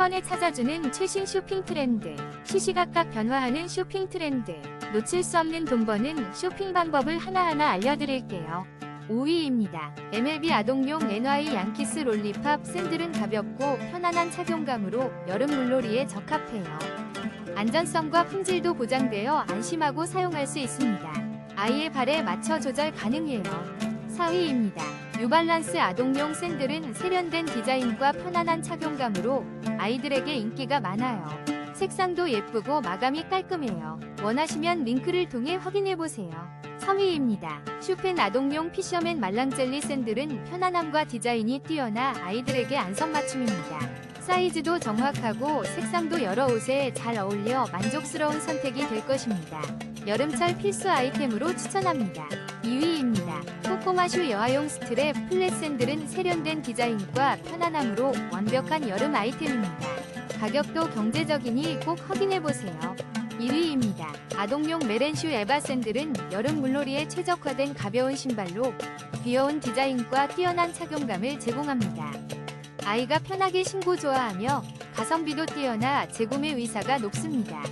번에 찾아주는 최신 쇼핑 트렌드. 시시각각 변화하는 쇼핑 트렌드. 놓칠 수 없는 돈 버는 쇼핑 방법을 하나하나 알려드릴게요. 5위입니다. MLB 아동용 NY 양키스 롤리팝 샌들은 가볍고 편안한 착용감으로 여름 물놀이에 적합해요. 안전성과 품질도 보장되어 안심하고 사용할 수 있습니다. 아이의 발에 맞춰 조절 가능해요. 4위입니다. 뉴발란스 아동용 샌들은 세련된 디자인과 편안한 착용감으로 아이들에게 인기가 많아요. 색상도 예쁘고 마감이 깔끔해요. 원하시면 링크를 통해 확인해보세요. 3위입니다. 슈펜 아동용 피셔맨 말랑젤리 샌들은 편안함과 디자인이 뛰어나 아이들에게 안성맞춤입니다. 사이즈도 정확하고 색상도 여러 옷에 잘 어울려 만족스러운 선택이 될 것입니다. 여름철 필수 아이템으로 추천합니다. 2위입니다. 코코마슈 여아용 스트랩 플랫 샌들은 세련된 디자인과 편안함으로 완벽한 여름 아이템입니다. 가격도 경제적이니 꼭 확인해보세요. 1위입니다. 아동용 메렌슈 에바 샌들은 여름 물놀이에 최적화된 가벼운 신발로 귀여운 디자인과 뛰어난 착용감을 제공합니다. 아이가 편하게 신고 좋아하며 가성비도 뛰어나 재구매 의사가 높습니다.